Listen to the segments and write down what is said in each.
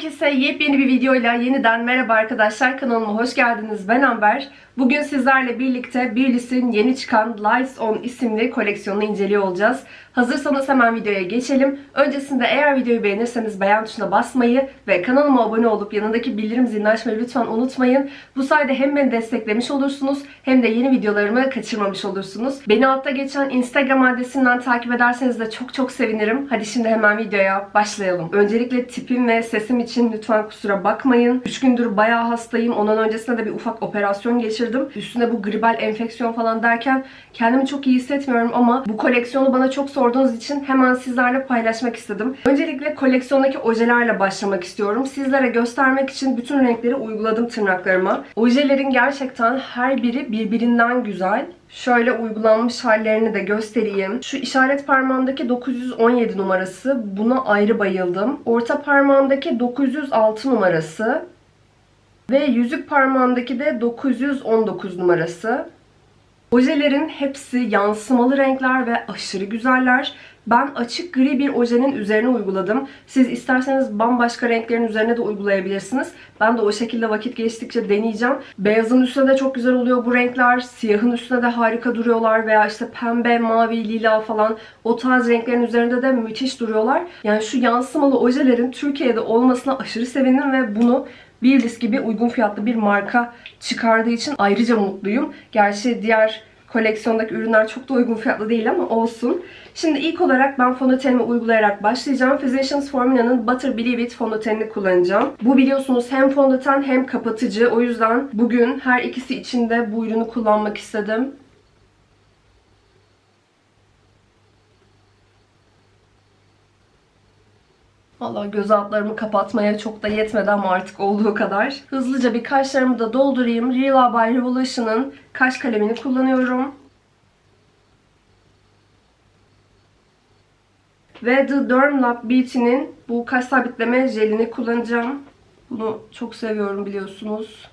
Herkese yepyeni bir videoyla yeniden merhaba arkadaşlar. Kanalıma hoş geldiniz. Ben Amber. Bugün sizlerle birlikte Birlis'in yeni çıkan Lights On isimli koleksiyonunu inceliyor olacağız. Hazırsanız hemen videoya geçelim. Öncesinde eğer videoyu beğenirseniz beğen tuşuna basmayı ve kanalıma abone olup yanındaki bildirim zilini açmayı lütfen unutmayın. Bu sayede hem beni desteklemiş olursunuz hem de yeni videolarımı kaçırmamış olursunuz. Beni altta geçen Instagram adresinden takip ederseniz de çok çok sevinirim. Hadi şimdi hemen videoya başlayalım. Öncelikle tipim ve sesim için lütfen kusura bakmayın. 3 gündür bayağı hastayım. Ondan öncesinde de bir ufak operasyon geçirdim. Üstüne bu gribal enfeksiyon falan derken kendimi çok iyi hissetmiyorum ama bu koleksiyonu bana çok sorduğunuz için hemen sizlerle paylaşmak istedim. Öncelikle koleksiyondaki ojelerle başlamak istiyorum. Sizlere göstermek için bütün renkleri uyguladım tırnaklarıma. Ojelerin gerçekten her biri birbirinden güzel. Şöyle uygulanmış hallerini de göstereyim. Şu işaret parmağımdaki 917 numarası. Buna ayrı bayıldım. Orta parmağımdaki 906 numarası. Ve yüzük parmağımdaki de 919 numarası. Ojelerin hepsi yansımalı renkler ve aşırı güzeller. Ben açık gri bir ojenin üzerine uyguladım. Siz isterseniz bambaşka renklerin üzerine de uygulayabilirsiniz. Ben de o şekilde vakit geçtikçe deneyeceğim. Beyazın üstüne de çok güzel oluyor bu renkler. Siyahın üstüne de harika duruyorlar. Veya işte pembe, mavi, lila falan o tarz renklerin üzerinde de müthiş duruyorlar. Yani şu yansımalı ojelerin Türkiye'de olmasına aşırı sevindim ve bunu Bielis gibi uygun fiyatlı bir marka çıkardığı için ayrıca mutluyum. Gerçi diğer koleksiyondaki ürünler çok da uygun fiyatlı değil ama olsun. Şimdi ilk olarak ben fondötenimi uygulayarak başlayacağım. Physicians Formula'nın Butter Believe It fondötenini kullanacağım. Bu biliyorsunuz hem fondöten hem kapatıcı. O yüzden bugün her ikisi için de bu ürünü kullanmak istedim. Valla göz altlarımı kapatmaya çok da yetmedi ama artık olduğu kadar. Hızlıca bir kaşlarımı da doldurayım. Rila by Revolution'ın kaş kalemini kullanıyorum. Ve The Derm Lab Beauty'nin bu kaş sabitleme jelini kullanacağım. Bunu çok seviyorum biliyorsunuz.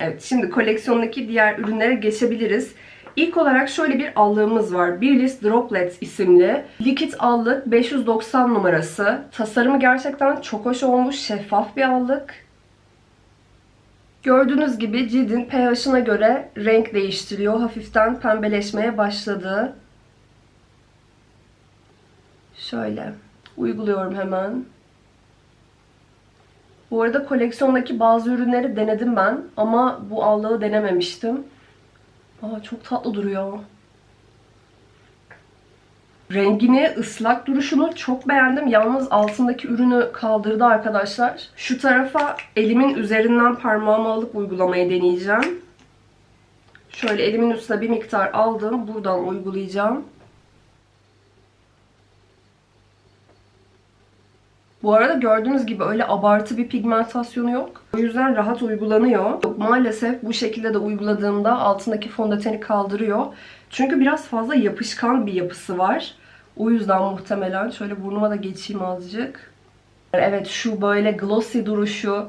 Evet şimdi koleksiyondaki diğer ürünlere geçebiliriz. İlk olarak şöyle bir allığımız var. Birlis Droplets isimli. Likit allık 590 numarası. Tasarımı gerçekten çok hoş olmuş. Şeffaf bir allık. Gördüğünüz gibi cildin pH'ına göre renk değiştiriyor. Hafiften pembeleşmeye başladı. Şöyle uyguluyorum hemen. Bu arada koleksiyondaki bazı ürünleri denedim ben ama bu allığı denememiştim. Aa, çok tatlı duruyor. Rengini, ıslak duruşunu çok beğendim. Yalnız altındaki ürünü kaldırdı arkadaşlar. Şu tarafa elimin üzerinden parmağımı alıp uygulamayı deneyeceğim. Şöyle elimin üstüne bir miktar aldım. Buradan uygulayacağım. Bu arada gördüğünüz gibi öyle abartı bir pigmentasyonu yok. O yüzden rahat uygulanıyor. Maalesef bu şekilde de uyguladığımda altındaki fondöteni kaldırıyor. Çünkü biraz fazla yapışkan bir yapısı var. O yüzden muhtemelen şöyle burnuma da geçeyim azıcık. Evet şu böyle glossy duruşu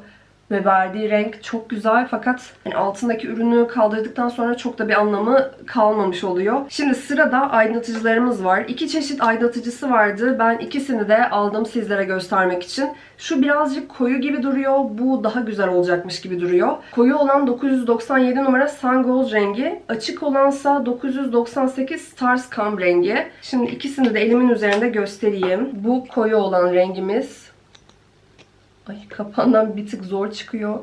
ve verdiği renk çok güzel fakat yani altındaki ürünü kaldırdıktan sonra çok da bir anlamı kalmamış oluyor. Şimdi sırada aydınlatıcılarımız var. İki çeşit aydınlatıcısı vardı. Ben ikisini de aldım sizlere göstermek için. Şu birazcık koyu gibi duruyor. Bu daha güzel olacakmış gibi duruyor. Koyu olan 997 numara Sun rengi. Açık olansa 998 Stars Cam rengi. Şimdi ikisini de elimin üzerinde göstereyim. Bu koyu olan rengimiz. Ay kapağından bir tık zor çıkıyor.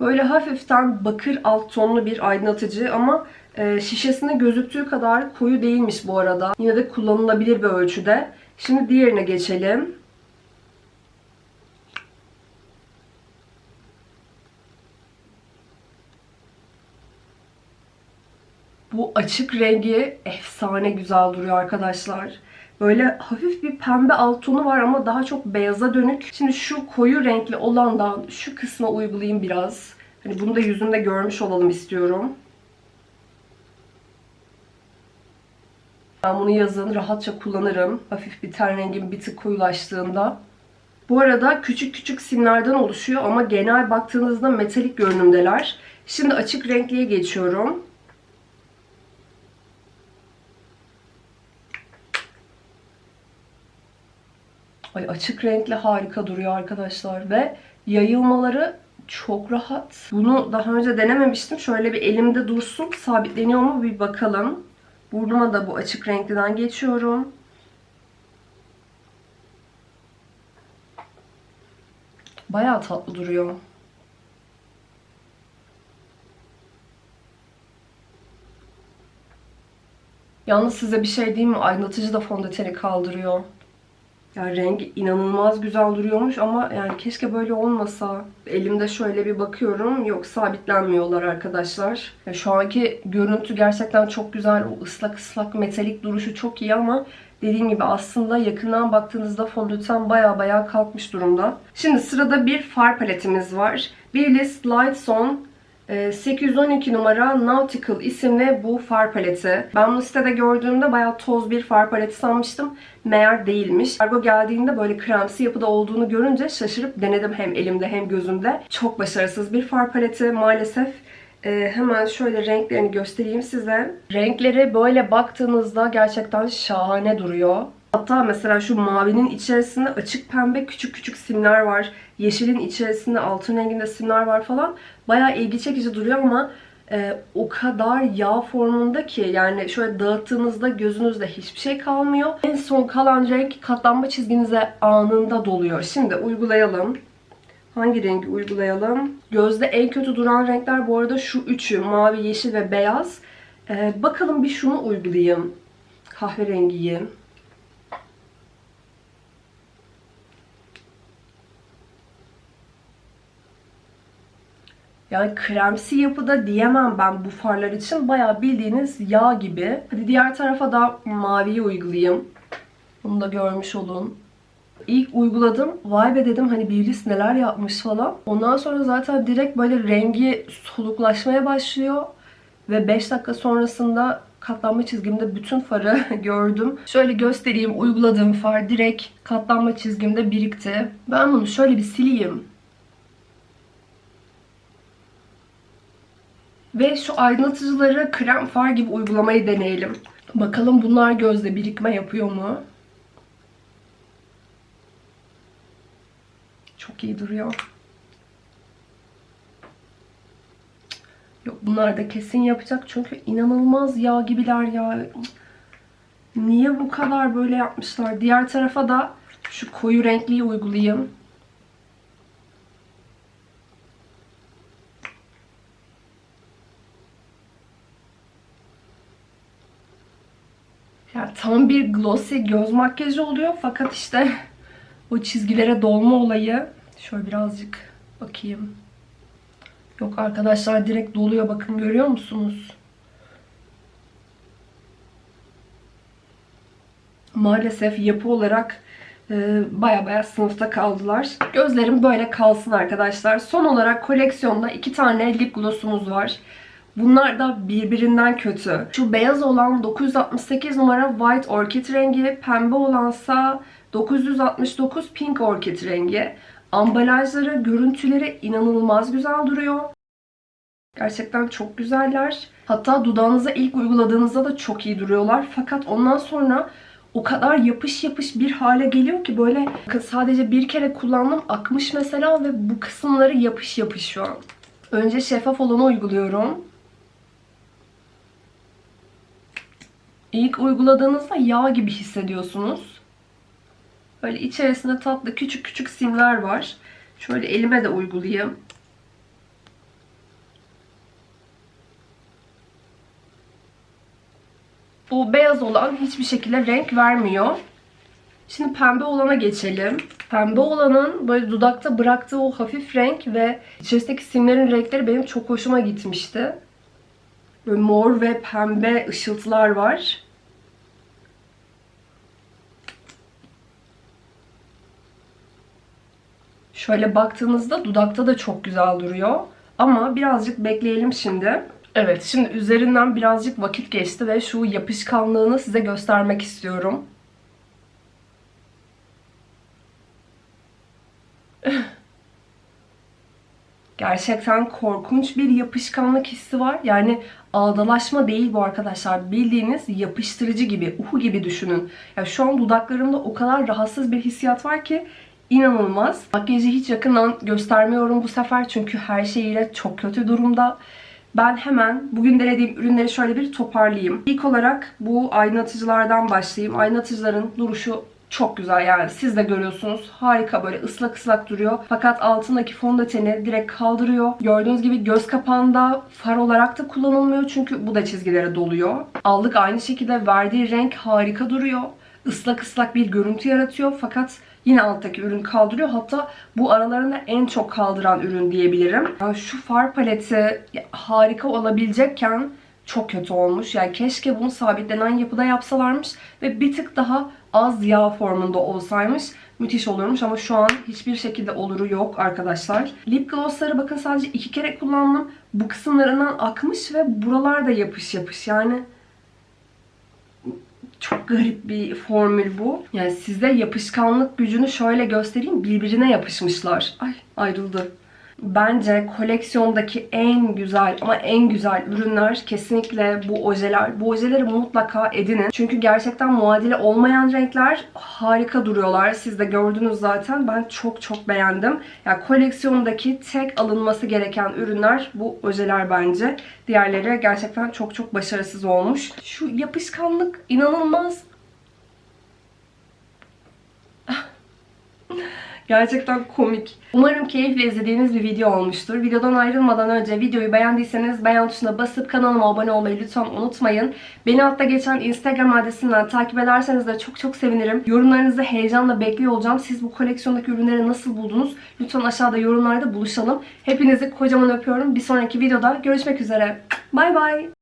Böyle hafiften bakır alt tonlu bir aydınlatıcı ama e, şişesinde gözüktüğü kadar koyu değilmiş bu arada. Yine de kullanılabilir bir ölçüde. Şimdi diğerine geçelim. Bu açık rengi efsane güzel duruyor arkadaşlar. Böyle hafif bir pembe alt tonu var ama daha çok beyaza dönük. Şimdi şu koyu renkli olandan şu kısma uygulayayım biraz. Hani bunu da yüzümde görmüş olalım istiyorum. Ben bunu yazın rahatça kullanırım. Hafif bir ten rengim bir tık koyulaştığında. Bu arada küçük küçük simlerden oluşuyor ama genel baktığınızda metalik görünümdeler. Şimdi açık renkliye geçiyorum. Ay açık renkli harika duruyor arkadaşlar ve yayılmaları çok rahat. Bunu daha önce denememiştim. Şöyle bir elimde dursun. Sabitleniyor mu bir bakalım. Burnuma da bu açık renkliden geçiyorum. Bayağı tatlı duruyor. Yalnız size bir şey diyeyim mi? Aydınlatıcı da fondöteni kaldırıyor. Yani rengi inanılmaz güzel duruyormuş ama yani keşke böyle olmasa. Elimde şöyle bir bakıyorum. Yok sabitlenmiyorlar arkadaşlar. Ya şu anki görüntü gerçekten çok güzel. O ıslak ıslak metalik duruşu çok iyi ama dediğim gibi aslında yakından baktığınızda fondöten baya baya kalkmış durumda. Şimdi sırada bir far paletimiz var. Baileys Light Zone 812 numara Nautical isimli bu far paleti. Ben bunu sitede gördüğümde bayağı toz bir far paleti sanmıştım. Meğer değilmiş. Kargo geldiğinde böyle kremsi yapıda olduğunu görünce şaşırıp denedim hem elimde hem gözümde. Çok başarısız bir far paleti maalesef. Ee, hemen şöyle renklerini göstereyim size. Renkleri böyle baktığınızda gerçekten şahane duruyor. Hatta mesela şu mavinin içerisinde açık pembe küçük küçük simler var. Yeşilin içerisinde altın renginde simler var falan. Bayağı ilgi çekici duruyor ama e, o kadar yağ formunda ki yani şöyle dağıttığınızda gözünüzde hiçbir şey kalmıyor. En son kalan renk katlanma çizginize anında doluyor. Şimdi uygulayalım. Hangi rengi uygulayalım? Gözde en kötü duran renkler bu arada şu üçü. Mavi, yeşil ve beyaz. Ee, bakalım bir şunu uygulayayım. Kahverengiyi. Yani kremsi yapıda diyemem ben bu farlar için. Bayağı bildiğiniz yağ gibi. Hadi diğer tarafa da maviyi uygulayayım. Bunu da görmüş olun. İlk uyguladım. Vay be dedim hani Biblis neler yapmış falan. Ondan sonra zaten direkt böyle rengi soluklaşmaya başlıyor. Ve 5 dakika sonrasında katlanma çizgimde bütün farı gördüm. Şöyle göstereyim. Uyguladığım far direkt katlanma çizgimde birikti. Ben bunu şöyle bir sileyim. Ve şu aydınlatıcıları krem far gibi uygulamayı deneyelim. Bakalım bunlar gözde birikme yapıyor mu? Çok iyi duruyor. Yok bunlar da kesin yapacak çünkü inanılmaz yağ gibiler ya. Niye bu kadar böyle yapmışlar? Diğer tarafa da şu koyu renkliyi uygulayayım. Yani tam bir glossy göz makyajı oluyor fakat işte o çizgilere dolma olayı. Şöyle birazcık bakayım. Yok arkadaşlar direkt doluyor bakın görüyor musunuz? Maalesef yapı olarak e, baya baya sınıfta kaldılar. Gözlerim böyle kalsın arkadaşlar. Son olarak koleksiyonda iki tane lip glossumuz var. Bunlar da birbirinden kötü. Şu beyaz olan 968 numara White Orchid rengi, pembe olansa 969 Pink Orchid rengi. Ambalajları, görüntüleri inanılmaz güzel duruyor. Gerçekten çok güzeller. Hatta dudağınıza ilk uyguladığınızda da çok iyi duruyorlar. Fakat ondan sonra o kadar yapış yapış bir hale geliyor ki böyle sadece bir kere kullandım akmış mesela ve bu kısımları yapış yapış şu an. Önce şeffaf olanı uyguluyorum. İlk uyguladığınızda yağ gibi hissediyorsunuz. Böyle içerisinde tatlı küçük küçük simler var. Şöyle elime de uygulayayım. Bu beyaz olan hiçbir şekilde renk vermiyor. Şimdi pembe olana geçelim. Pembe olanın böyle dudakta bıraktığı o hafif renk ve içerisindeki simlerin renkleri benim çok hoşuma gitmişti. Böyle mor ve pembe ışıltılar var. Şöyle baktığınızda dudakta da çok güzel duruyor. Ama birazcık bekleyelim şimdi. Evet şimdi üzerinden birazcık vakit geçti ve şu yapışkanlığını size göstermek istiyorum. Gerçekten korkunç bir yapışkanlık hissi var. Yani ağdalaşma değil bu arkadaşlar. Bildiğiniz yapıştırıcı gibi, uhu gibi düşünün. Ya şu an dudaklarımda o kadar rahatsız bir hissiyat var ki inanılmaz. Makyajı hiç yakından göstermiyorum bu sefer çünkü her şeyiyle çok kötü durumda. Ben hemen bugün denediğim ürünleri şöyle bir toparlayayım. İlk olarak bu aydınlatıcılardan başlayayım. Aydınlatıcıların duruşu çok güzel yani siz de görüyorsunuz. Harika böyle ıslak ıslak duruyor. Fakat altındaki fondöteni direkt kaldırıyor. Gördüğünüz gibi göz kapağında far olarak da kullanılmıyor çünkü bu da çizgilere doluyor. Aldık aynı şekilde verdiği renk harika duruyor. Islak ıslak bir görüntü yaratıyor fakat yine alttaki ürün kaldırıyor. Hatta bu aralarında en çok kaldıran ürün diyebilirim. Yani şu far paleti harika olabilecekken çok kötü olmuş. Yani keşke bunu sabitlenen yapıda yapsalarmış ve bir tık daha az yağ formunda olsaymış müthiş olurmuş ama şu an hiçbir şekilde oluru yok arkadaşlar. Lip glossları bakın sadece iki kere kullandım. Bu kısımlarından akmış ve buralarda yapış yapış yani çok garip bir formül bu. Yani size yapışkanlık gücünü şöyle göstereyim. Birbirine yapışmışlar. Ay ayrıldı. Bence koleksiyondaki en güzel ama en güzel ürünler kesinlikle bu ojeler. Bu ojeleri mutlaka edinin. Çünkü gerçekten muadili olmayan renkler harika duruyorlar. Siz de gördünüz zaten. Ben çok çok beğendim. Yani koleksiyondaki tek alınması gereken ürünler bu ojeler bence. Diğerleri gerçekten çok çok başarısız olmuş. Şu yapışkanlık inanılmaz. Gerçekten komik. Umarım keyifle izlediğiniz bir video olmuştur. Videodan ayrılmadan önce videoyu beğendiyseniz beğen tuşuna basıp kanalıma abone olmayı lütfen unutmayın. Beni altta geçen Instagram adresinden takip ederseniz de çok çok sevinirim. Yorumlarınızı heyecanla bekliyor olacağım. Siz bu koleksiyondaki ürünleri nasıl buldunuz? Lütfen aşağıda yorumlarda buluşalım. Hepinizi kocaman öpüyorum. Bir sonraki videoda görüşmek üzere. Bay bay.